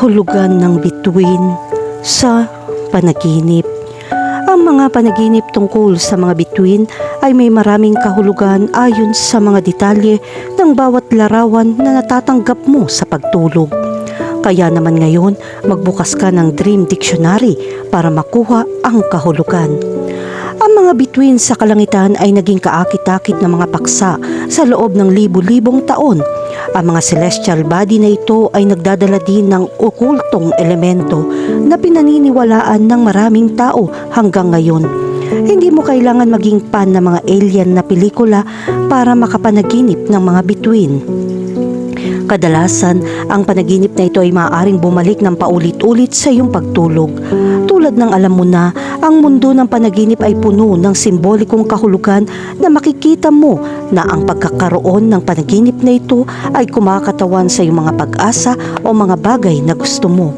kahulugan ng bituin sa panaginip. Ang mga panaginip tungkol sa mga bituin ay may maraming kahulugan ayon sa mga detalye ng bawat larawan na natatanggap mo sa pagtulog. Kaya naman ngayon, magbukas ka ng Dream Dictionary para makuha ang kahulugan. Ang mga bituin sa kalangitan ay naging kaakit-akit na mga paksa sa loob ng libu-libong taon. Ang mga celestial body na ito ay nagdadala din ng okultong elemento na pinaniniwalaan ng maraming tao hanggang ngayon. Hindi mo kailangan maging fan ng mga alien na pelikula para makapanaginip ng mga bituin. Kadalasan, ang panaginip na ito ay maaaring bumalik ng paulit-ulit sa iyong pagtulog. Tulad ng alam mo na, ang mundo ng panaginip ay puno ng simbolikong kahulugan na makikita mo na ang pagkakaroon ng panaginip na ito ay kumakatawan sa iyong mga pag-asa o mga bagay na gusto mo.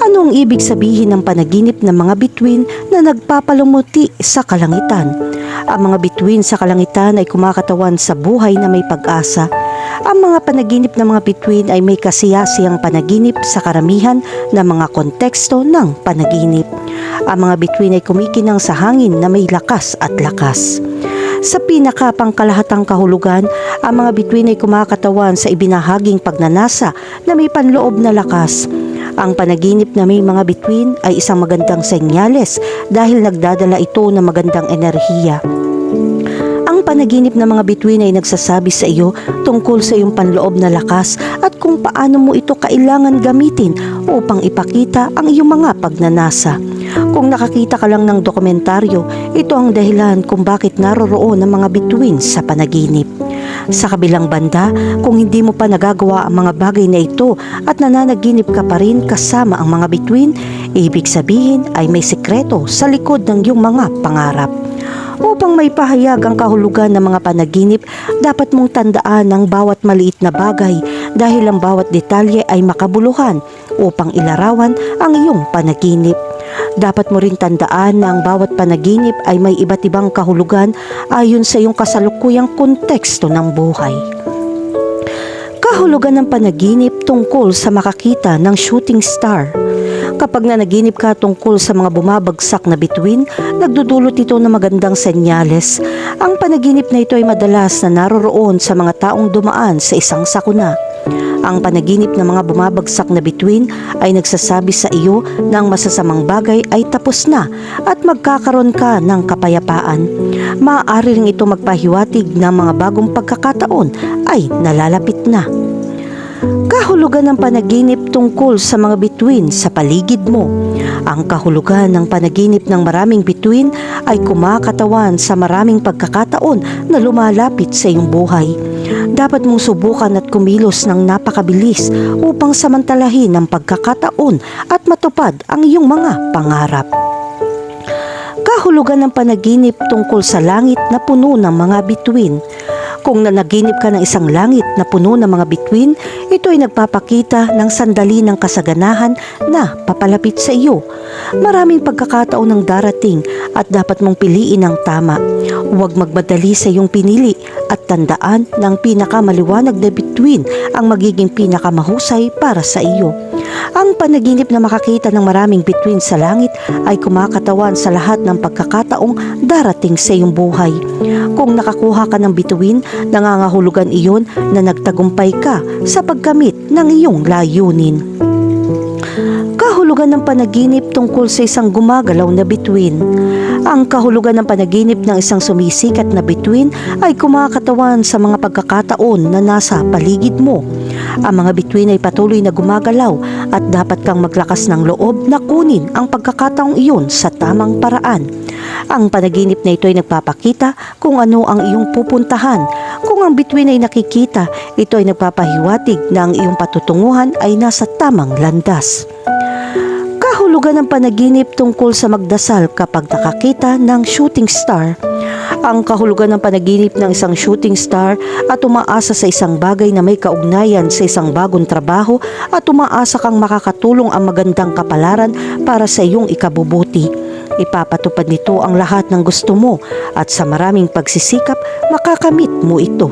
Anong ibig sabihin ng panaginip ng mga bituin na nagpapalumuti sa kalangitan? Ang mga bituin sa kalangitan ay kumakatawan sa buhay na may pag-asa. Ang mga panaginip ng mga bituin ay may kasiyasiyang panaginip sa karamihan ng mga konteksto ng panaginip. Ang mga bituin ay kumikinang sa hangin na may lakas at lakas. Sa pinakapangkalahatang kahulugan, ang mga bituin ay kumakatawan sa ibinahaging pagnanasa na may panloob na lakas. Ang panaginip na may mga bituin ay isang magandang senyales dahil nagdadala ito ng magandang enerhiya. Panaginip ng mga bituin ay nagsasabi sa iyo tungkol sa iyong panloob na lakas at kung paano mo ito kailangan gamitin upang ipakita ang iyong mga pagnanasa. Kung nakakita ka lang ng dokumentaryo, ito ang dahilan kung bakit naroroon ang mga bituin sa panaginip. Sa kabilang banda, kung hindi mo pa nagagawa ang mga bagay na ito at nananaginip ka pa rin kasama ang mga bituin, ibig sabihin ay may sekreto sa likod ng iyong mga pangarap. Upang may pahayag ang kahulugan ng mga panaginip, dapat mong tandaan ang bawat maliit na bagay dahil ang bawat detalye ay makabuluhan upang ilarawan ang iyong panaginip. Dapat mo rin tandaan na ang bawat panaginip ay may iba't ibang kahulugan ayon sa iyong kasalukuyang konteksto ng buhay. Kahulugan ng panaginip tungkol sa makakita ng shooting star. Kapag nanaginip ka tungkol sa mga bumabagsak na bituin, nagdudulot ito ng magandang senyales. Ang panaginip na ito ay madalas na naroroon sa mga taong dumaan sa isang sakuna. Ang panaginip ng mga bumabagsak na bituin ay nagsasabi sa iyo na ang masasamang bagay ay tapos na at magkakaroon ka ng kapayapaan. Maaari rin ito magpahiwatig ng mga bagong pagkakataon ay nalalapit na. Kahulugan ng panaginip tungkol sa mga bituin sa paligid mo. Ang kahulugan ng panaginip ng maraming bituin ay kumakatawan sa maraming pagkakataon na lumalapit sa iyong buhay. Dapat mong subukan at kumilos ng napakabilis upang samantalahin ang pagkakataon at matupad ang iyong mga pangarap. Kahulugan ng panaginip tungkol sa langit na puno ng mga bituin. Kung nanaginip ka ng isang langit na puno ng mga bituin, ito ay nagpapakita ng sandali ng kasaganahan na papalapit sa iyo. Maraming pagkakataon ang darating at dapat mong piliin ang tama. Huwag magmadali sa iyong pinili at tandaan na pinakamaliwanag na bituin ang magiging pinakamahusay para sa iyo. Ang panaginip na makakita ng maraming bituin sa langit ay kumakatawan sa lahat ng pagkakataong darating sa iyong buhay. Kung nakakuha ka ng bituin, nangangahulugan iyon na nagtagumpay ka sa pagkamit ng iyong layunin. Kahulugan ng panaginip tungkol sa isang gumagalaw na bituin. Ang kahulugan ng panaginip ng isang sumisikat na bituin ay kumakatawan sa mga pagkakataon na nasa paligid mo. Ang mga bituin ay patuloy na gumagalaw at dapat kang maglakas ng loob na kunin ang pagkakataong iyon sa tamang paraan. Ang panaginip na ito ay nagpapakita kung ano ang iyong pupuntahan. Kung ang bituin ay nakikita, ito ay nagpapahiwatig na ang iyong patutunguhan ay nasa tamang landas. Kahulugan ng panaginip tungkol sa magdasal kapag nakakita ng shooting star. Ang kahulugan ng panaginip ng isang shooting star at umaasa sa isang bagay na may kaugnayan sa isang bagong trabaho at umaasa kang makakatulong ang magandang kapalaran para sa iyong ikabubuti. Ipapatupad nito ang lahat ng gusto mo at sa maraming pagsisikap makakamit mo ito.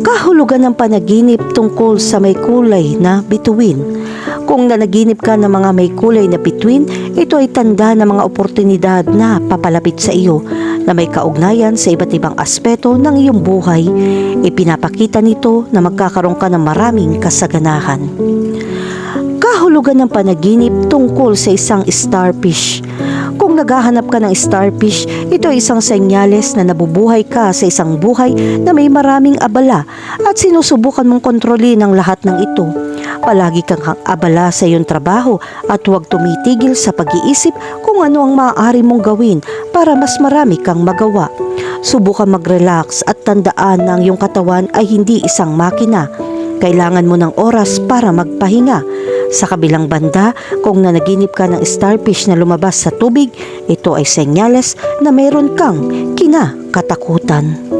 Kahulugan ng panaginip tungkol sa may kulay na bituin. Kung nanaginip ka ng mga may kulay na bituin, ito ay tanda ng mga oportunidad na papalapit sa iyo na may kaugnayan sa iba't ibang aspeto ng iyong buhay. Ipinapakita nito na magkakaroon ka ng maraming kasaganahan. Kahulugan ng panaginip tungkol sa isang starfish. Kung naghahanap ka ng starfish, ito ay isang senyales na nabubuhay ka sa isang buhay na may maraming abala at sinusubukan mong kontrolin ang lahat ng ito. Palagi kang abala sa iyong trabaho at huwag tumitigil sa pag-iisip kung ano ang maaari mong gawin para mas marami kang magawa. Subukan mag-relax at tandaan na ang iyong katawan ay hindi isang makina. Kailangan mo ng oras para magpahinga. Sa kabilang banda, kung nanaginip ka ng starfish na lumabas sa tubig, ito ay senyales na mayroon kang kinakatakutan.